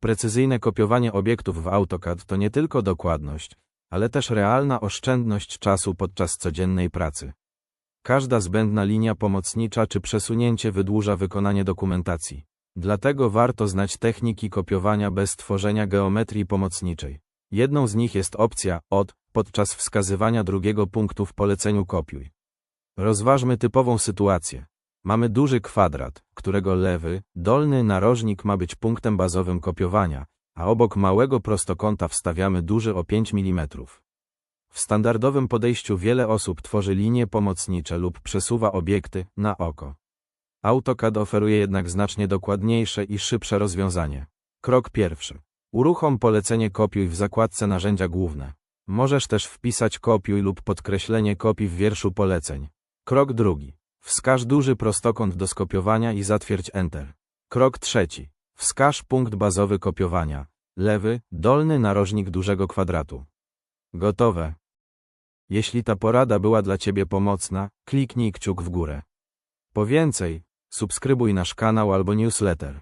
Precyzyjne kopiowanie obiektów w AutoCAD to nie tylko dokładność, ale też realna oszczędność czasu podczas codziennej pracy. Każda zbędna linia pomocnicza czy przesunięcie wydłuża wykonanie dokumentacji. Dlatego warto znać techniki kopiowania bez tworzenia geometrii pomocniczej. Jedną z nich jest opcja OD podczas wskazywania drugiego punktu w poleceniu kopiuj. Rozważmy typową sytuację. Mamy duży kwadrat, którego lewy, dolny narożnik ma być punktem bazowym kopiowania, a obok małego prostokąta wstawiamy duży o 5 mm. W standardowym podejściu wiele osób tworzy linie pomocnicze lub przesuwa obiekty na oko. AutoCAD oferuje jednak znacznie dokładniejsze i szybsze rozwiązanie. Krok pierwszy. Uruchom polecenie kopiuj w zakładce narzędzia główne. Możesz też wpisać kopiuj lub podkreślenie kopii w wierszu poleceń. Krok drugi. Wskaż duży prostokąt do skopiowania i zatwierdź Enter. Krok trzeci. Wskaż punkt bazowy kopiowania. Lewy, dolny narożnik dużego kwadratu. Gotowe. Jeśli ta porada była dla Ciebie pomocna, kliknij kciuk w górę. Po więcej, subskrybuj nasz kanał albo newsletter.